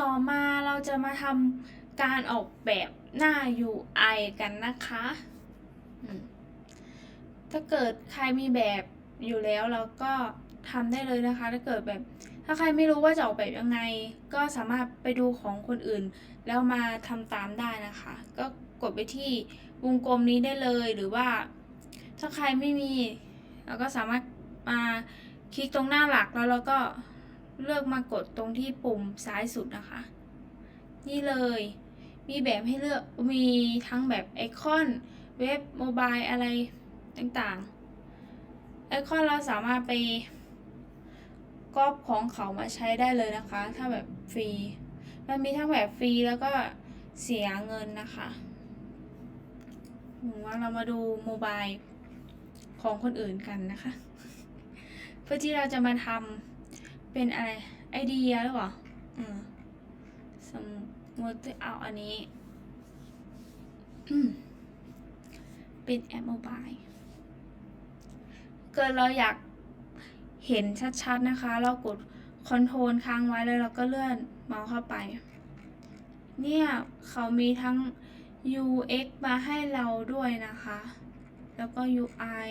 ต่อมาเราจะมาทำการออกแบบหน้า UI กันนะคะ ถ้าเกิดใครมีแบบอยู่แล้วเราก็ทำได้เลยนะคะ ถ้าเกิดแบบ ถ้าใครไม่รู้ว่าจะออกแบบยังไง ก็สามารถไปดูของคนอื่น แล้วมาทำตามได้นะคะ ก็กดไปที่วงกลมนี้ได้เลยหรือว่า ถ้าใครไม่มี เราก็สามารถมาคลิกตรงหน้าหลักแล้วเราก็ เลือกมากดตรงที่ปุ่มซ้ายสุดนะคะ นี่เลย มีแบบให้เลือก มีทั้งแบบไอคอน เว็บโมบายอะไรต่างๆ ไอคอนเราสามารถไปก๊อปของเขามาใช้ได้เลยนะคะ ถ้าแบบฟรี มันมีทั้งแบบฟรีแล้วก็เสียเงินนะคะว่าเรามาดูโมบายของคนอื่นกันนะคะ เพื่อที่เราจะมาทำ เป็นอะไรไอเดียหรือเปล่าอืมสมมติเอาอันนี้เป็นแอปโมบายเกิดเราอยากเห็นชัดๆนะคะ เรากดคอนโทรลค้างไว้แล้วเราก็เลื่อนเมาส์เข้าไป เนี่ยเขามีทั้ง UX มาให้เราด้วยนะคะ แล้วก็ UI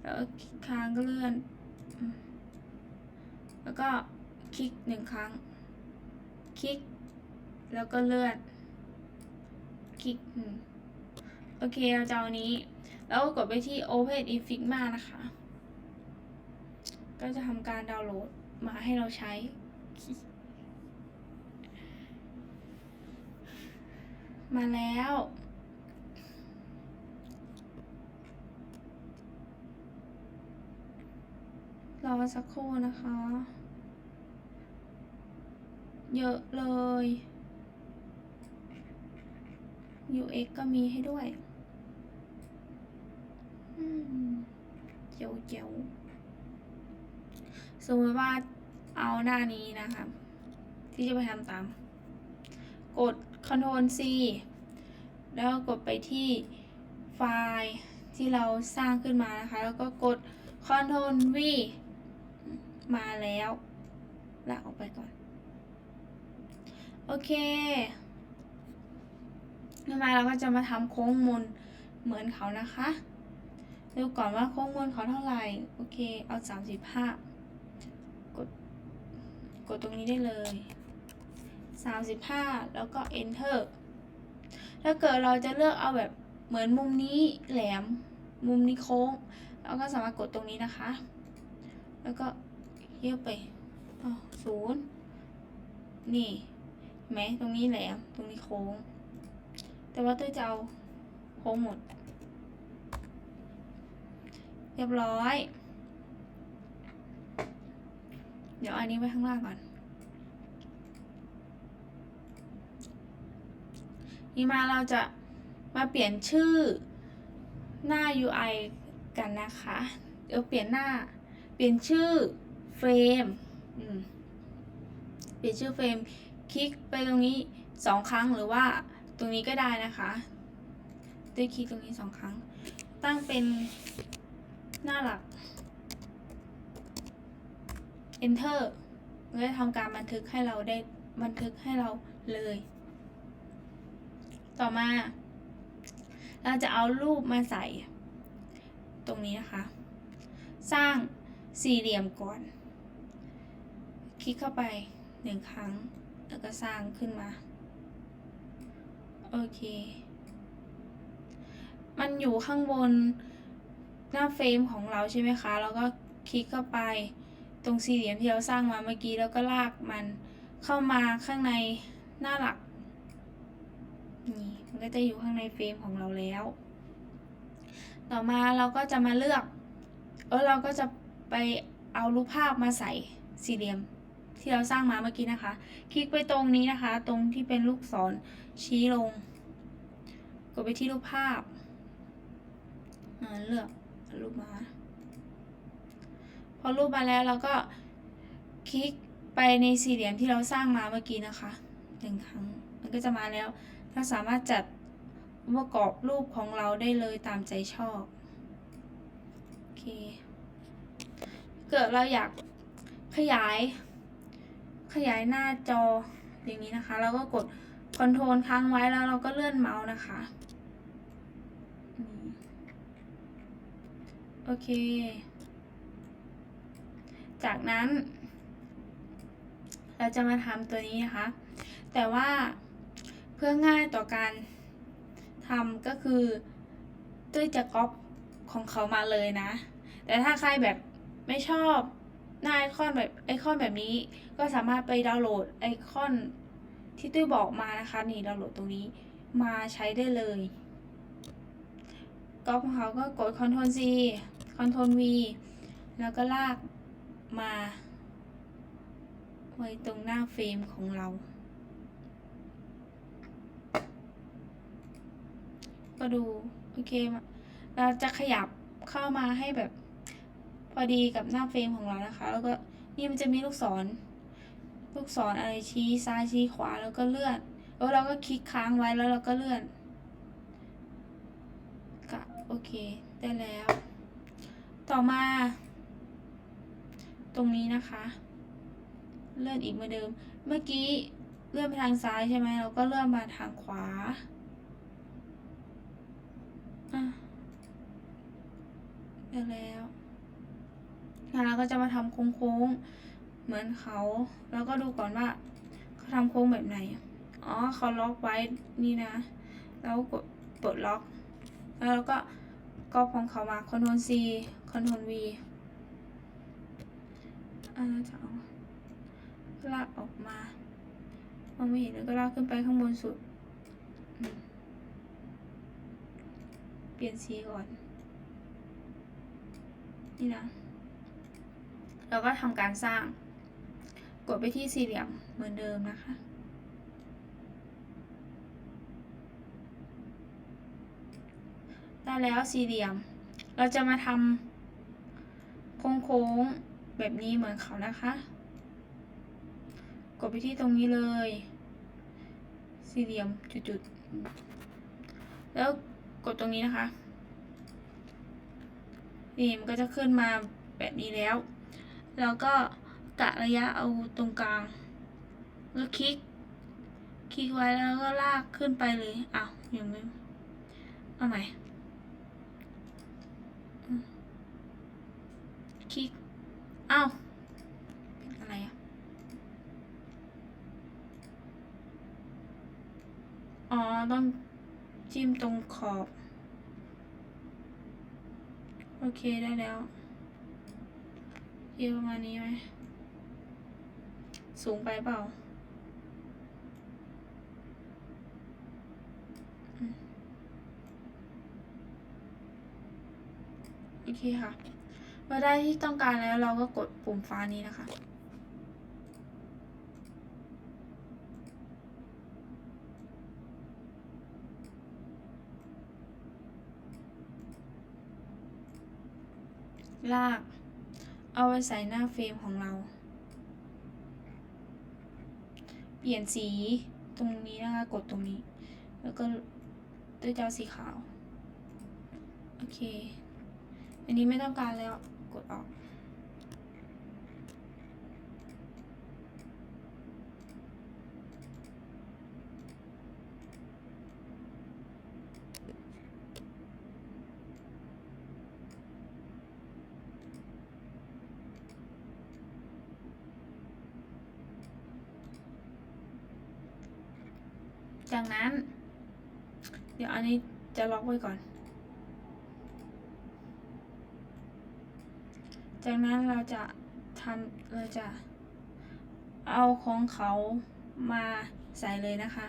แล้วค้างก็เลื่อน แล้วก็คลิกหนึ่งครั้ง คลิก แล้วก็เลื่อน คลิกโอเคเราจะเอานนี้ แล้วก็กดไปที่ Open in Figma นะคะ ก็จะทำการดาวน์โหลดมาให้เราใช้ มาแล้ว รอสักครู่นะคะ เยอะเลย UX ก็มีให้ด้วยเจ๋วเจ๋วสมมติว่าเอาหน้านี้นะคะ ที่จะไปทำตาม กด Ctrl C แล้วกดไปที่ไฟล์ที่เราสร้างขึ้นมานะคะ แล้วก็กด Ctrl V มาแล้วลากออกไปก่อน โอเคต่อมาเราก็จะมาทำโค้งมนเหมือนเขานะคะดูก่อนว่าโค้งมนเขาเท่าไหร่ โอเค เอา35กด กดตรงนี้ได้เลย35แล้วก็ enter ถ้าเกิดเราจะเลือกเอาแบบเหมือนมุมนี้แหลม มุมนี้โค้ง เราก็สามารถกดตรงนี้นะคะ แล้วก็ เยียบไปอ๋อศูนย์นี่เห็นไหมตรงนี้แหลม ตรงนี้โค้ง แต่ว่าตัวจะเอาโค้งหมด เรียบร้อย เดี๋ยวอันนี้ไว้ข้างล่างก่อน นี่มาเราจะมาเปลี่ยนชื่อหน้า UI กันนะคะ เดี๋ยวเปลี่ยนหน้า เปลี่ยนชื่อ เฟรมอืมเปลี่ยนชื่อเฟรม คลิกไปตรงนี้สองครั้งหรือว่าตรงนี้ก็ได้นะคะด้วยคลิกตรงนี้สองครั้ง ตั้งเป็นหน้าหลัก enter มันก็จะทำการบันทึกให้เราได้บันทึกให้เราเลย ต่อมา เราจะเอารูปมาใส่ ตรงนี้นะคะ สร้างสี่เหลี่ยมก่อน คลิกเข้าไปหนึ่งครั้ง แล้วก็สร้างขึ้นมา โอเค มันอยู่ข้างบนหน้าเฟรมของเราใช่ไหมคะ แล้วก็คลิกเข้าไปตรงสี่เหลี่ยมที่เราสร้างมาเมื่อกี้แล้วก็ลากมันเข้ามาข้างในหน้าหลัก นี่มันก็จะอยู่ข้างในเฟรมของเราแล้ว ต่อมาเราก็จะมาเลือก เออเราก็จะไปเอารูปภาพมาใส่สี่เหลี่ยม ที่เราสร้างมาเมื่อกี้นะคะ คลิกไปตรงนี้นะคะ ตรงที่เป็นลูกศรชี้ลง กดไปที่รูปภาพเลือกรูปมา พอรูปมาแล้วเราก็คลิกไปในสี่เหลี่ยมที่เราสร้างมาเมื่อกี้นะคะหนึ่งครั้งมันก็จะมาแล้ว เราสามารถจัดประกอบรูปของเราได้เลยตามใจชอบโอเคเกิดเราอยากขยาย ขยายหน้าจออย่างนี้นะคะ แล้วก็กดคอนโทรลค้างไว้แล้วเราก็เลื่อนเมาส์นะคะโอเค จากนั้น เราจะมาทำตัวนี้นะคะ แต่ว่าเพื่อง่ายต่อการทำก็คือตุ้ยจะก๊อปของเขามาเลยนะ แต่ถ้าใครแบบไม่ชอบ หน้าไอคอนแบบไอคอนแบบนี้ ก็สามารถไปดาวน์โหลดไอคอนที่ตุ้ยบอกมานะคะนี่ดาวน์โหลดตรงนี้มาใช้ได้เลยก๊อปของเขาก็กด Ctrl C Ctrl V แล้วก็ลากมา ไว้ตรงหน้าเฟรมของเรา ก็ดู โอเคมาเราจะขยับเข้ามาให้แบบ อดีกับหน้าเฟรมของเรานะคะ แล้วก็นี่มันจะมีลูกศร ลูกศรอะไรชี้ซ้ายชี้ขวาแล้วก็เลื่อน แล้วเราก็คลิกค้างไว้แล้วเราก็เลื่อนกะโอเคได้แล้ว ต่อมา ตรงนี้นะคะ เลื่อนอีกเหมือนเดิม เมื่อกี้เลื่อนไปทางซ้ายใช่ไหมเราก็เลื่อนมาทางขวาอะได้แล้ว แล้วเราก็จะมาทำโค้งๆเหมือนเขาแล้วก็ดูก่อนว่าเขาทำโค้งแบบไหนอ๋อเขาล็อกไว้นี่นะ แล้วกดปลดล็อก แล้วเราก็ก๊อปของเขามา Ctrl C Ctrl V อ่าจะเอาลากออกมามองไม่เห็นแล้วก็ลากขึ้นไปข้างบนสุด เปลี่ยนสีก่อน นี่นะ เราก็ทำการสร้าง กดไปที่สี่เหลี่ยมเหมือนเดิมนะคะ ได้แล้วสี่เหลี่ยม เราจะมาทำโค้งๆแบบนี้เหมือนเขานะคะ กดไปที่ตรงนี้เลย สี่เหลี่ยมจุดๆ แล้วกดตรงนี้นะคะนี่มันก็จะขึ้นมาแบบนี้แล้ว แล้วก็กะระยะเอาตรงกลาง แล้วคลิก คลิกไว้แล้วก็ลากขึ้นไปเลยอ้าวยังไม่เอาใหม่คลิกอ้าวเป็นอะไรอะอ๋อต้องจิ้มตรงขอบ โอเคได้แล้ว เยอะประมาณนี้ไหม สูงไปเปล่า โอเคค่ะเมื่อได้ที่ต้องการแล้วเราก็กดปุ่มฟ้านี้นะคะลาก เอาไว้ใส่หน้าเฟรมของเรา เปลี่ยนสีตรงนี้นะคะ กดตรงนี้ แล้วก็ด้วยเจ้าสีขาว โอเค อันนี้ไม่ต้องการแล้ว กดออก จากนั้น เดี๋ยวอันนี้จะล็อกไว้ก่อน จากนั้นเราจะทำเราจะเอาของเขามาใส่เลยนะคะ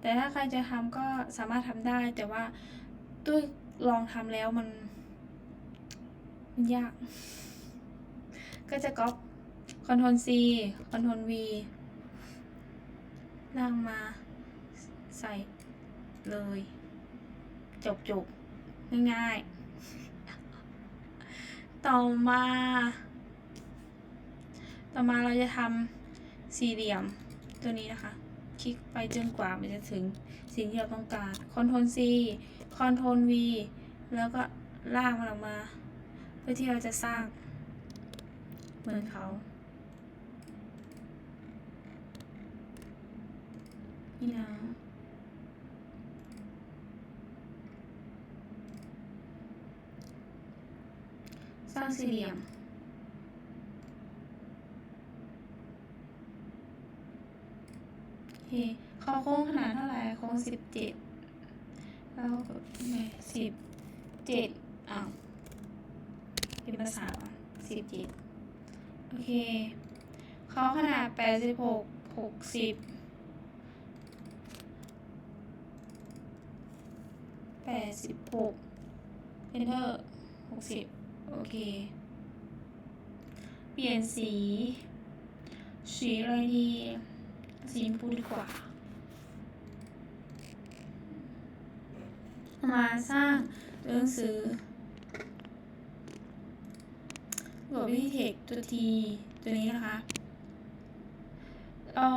แต่ถ้าใครจะทำก็สามารถทำได้แต่ว่าด้วยลองทำแล้วมันมันยาก ก็จะก๊อป Ctrl C Ctrl V ลากมาใส่เลย จบจบๆง่ายๆ ต่อมา ต่อมาเราจะทำสี่เหลี่ยมตัวนี้นะคะ คลิกไปจนกว่ามันจะถึงสิ่งที่เราต้องการ Ctrl C Ctrl V แล้วก็ลากมันออกมา เพื่อที่เราจะสร้างเหมือนเขา นี่นะสร้างสี่เหลี่ยมโอเคเขาโค้งขนาดเท่าไหร่โค้งสิบเจ็ดแล้วก็สิบเจ็ดอ้าวเป็นภาษาสิบเจ็ดโอเค เขาขนาดแปดสิบหกหกสิบแป ดสิบหก enter หกสิบโอเค เปลี่ยนสี สีอะไรดี สีชมพูดีกว่ามาสร้างหนังสือบวกวิเทคตัวทีตัวนี้นะคะเรา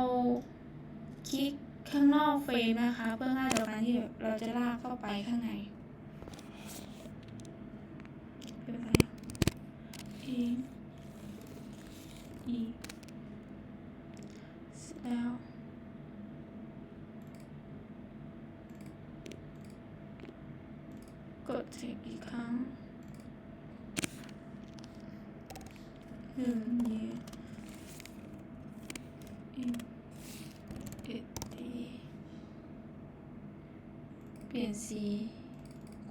คลิก ข้างนอกเฟรมนะคะ เพื่อง่ายต่อการที่เราจะลากเข้าไปข้างในเป็นไรเองอีเสร็จแล้วกดเทคอีกครั้งหนึ่งเยอินเอ็ดดีเปลี่ยนสี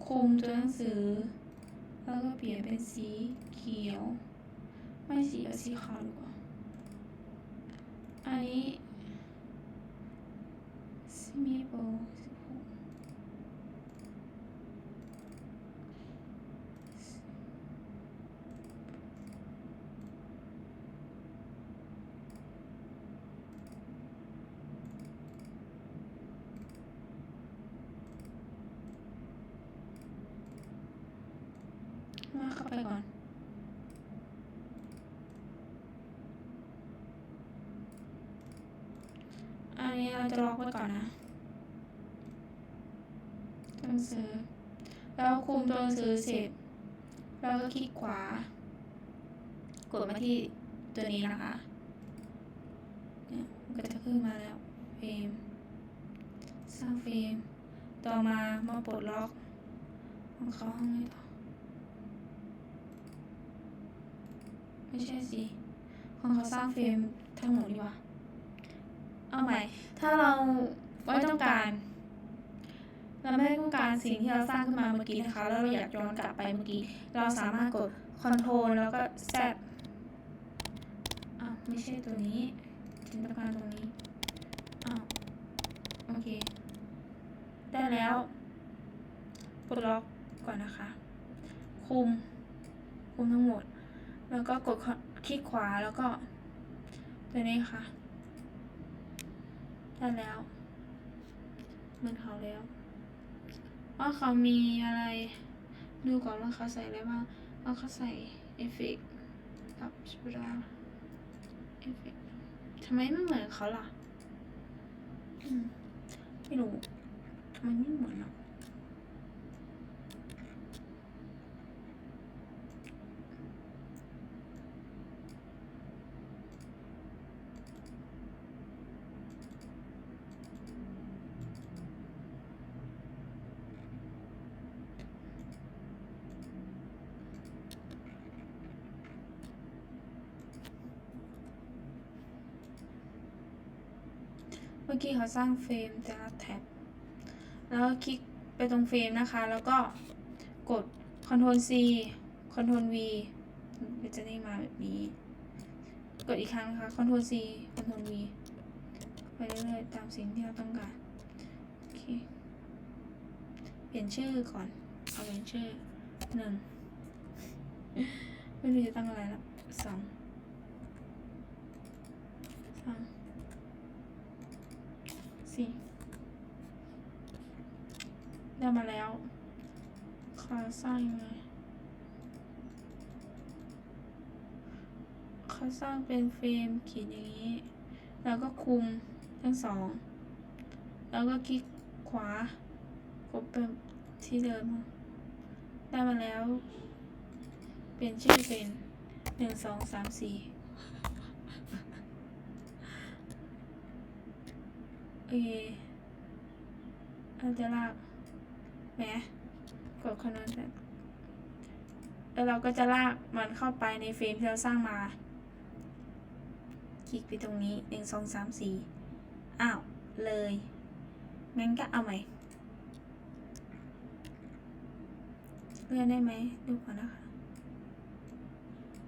คุม ตัวหนังสือ แล้วก็เปลี่ยนเป็นสีเขียว ไม่สีเอาสีขาวดีกว่าอันนี้ซิมิโบสิบหก ว่าเข้าไปก่อน อันนี้เรา จะล็อกไว้ก่อนนะตัวหนังสือ แล้วคุมตัวหนังสือเสร็จแล้วก็คลิกขวา กดมาที่ตัวนี้นะคะเนี่ยมันก็จะขึ้นมาแล้วเฟรมสร้างเฟรมต่อมามาปลดล็อกของเขาห้องนี้ต่อไม่ใช่สิของเขาสร้างเฟรมทั้งหมดดีกว่า เอาใหม่ ถ้าเราไม่ต้องการ เราไม่ต้องการสิ่งที่เราสร้างขึ้นมาเมื่อกี้นะคะ แล้วเราอยากย้อนกลับไปเมื่อกี้ เราสามารถกด Ctrl แล้วก็ Z อ้าวไม่ใช่ตัวนี้ฉันต้องการตรงนี้ อ้าวโอเค ได้แล้วปลดล็อกก่อนนะคะ คุม คุมทั้งหมด แล้วก็กดคลิกขวาแล้วก็ตัวนี้ค่ะ ได้แล้วเหมือนเขาแล้ว ว่าเขามีอะไร ดูก่อนว่าเขาใส่อะไรบ้างว่าเขาใส่เอฟเฟกต์กับสปราเอฟเฟกต์ทำไมไม่เหมือนเขาล่ะอืมไม่รู้ทำไมไม่เหมือนเรา กี้เขาสร้างเฟรมแต่ละแท็บ แล้วคลิกไปตรงเฟรมนะคะ แล้วก็กด Ctrl C Ctrl V มันจะได้มาแบบนี้ กดอีกครั้งนะคะ Ctrl C Ctrl V ไปเรื่อยๆตามสิ่งที่เราต้องการ โอเค เปลี่ยนชื่อก่อน เอาเป็นชื่อหนึ่งไม่รู้จะตั้งอะไรละสองสาม ได้มาแล้วคาสร้างยังไงเขาสร้างเป็นเฟรมขีดอย่างนี้ แล้วก็คุมทั้งสอง แล้วก็คลิกขวากดเป็นที่เดิม ได้มาแล้ว เปลี่ยนชื่อเป็นหนึ่งสองสามสี่ โอเคเราจะลากแหมกดคอนโทรลแล้วเราก็จะลากมันเข้าไปในเฟรมที่เราสร้างมา คลิกไปตรงนี้หนึ่งสองสามสี่อ้าว เลยงั้นก็เอาใหม่เลื่อนได้ไหมดูก่อนนะคะ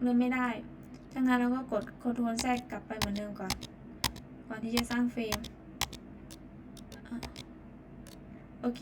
เลื่อนไม่ได้ถ้างั้นเราก็กดคอนโทรลแทรกกลับไปเหมือนเดิมก่อน ก่อนที่จะสร้างเฟรม อะโอเค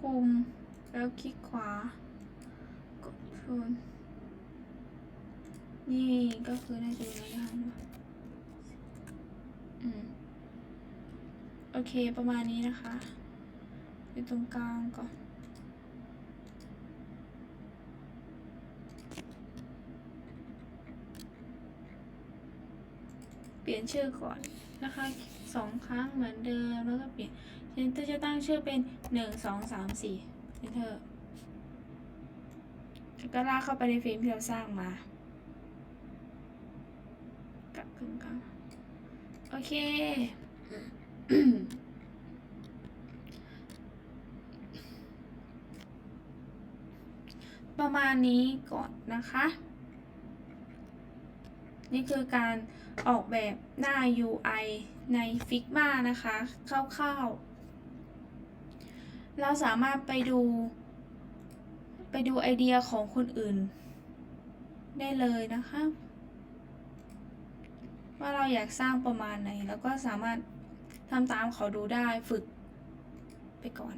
เอ แล้วคลิกขวา กดโทนนี่ก็คือน่าจะอยู่ในทางนะอืม โอเคประมาณนี้นะคะอยู่ตรงกลางก่อนเปลี่ยนชื่อก่อนนะคะสองครั้งเหมือนเดิมแล้วก็เปลี่ยนฉันจะตั้งชื่อเป็นหนึ่งสองสามสี่ นเตอแล้วก็ลากเข้าไปในเฟรมที่เราสร้างมากลับกึ่งกลางโอเค ประมาณนี้ก่อนนะคะ นี่คือการออกแบบหน้า UI ใน Figma นะคะคร่าวๆ เราสามารถไปดู ไปดูไอเดียของคนอื่น ได้เลยนะคะ ว่าเราอยากสร้างประมาณไหน แล้วก็สามารถทำตามเขาดูได้ฝึกไปก่อน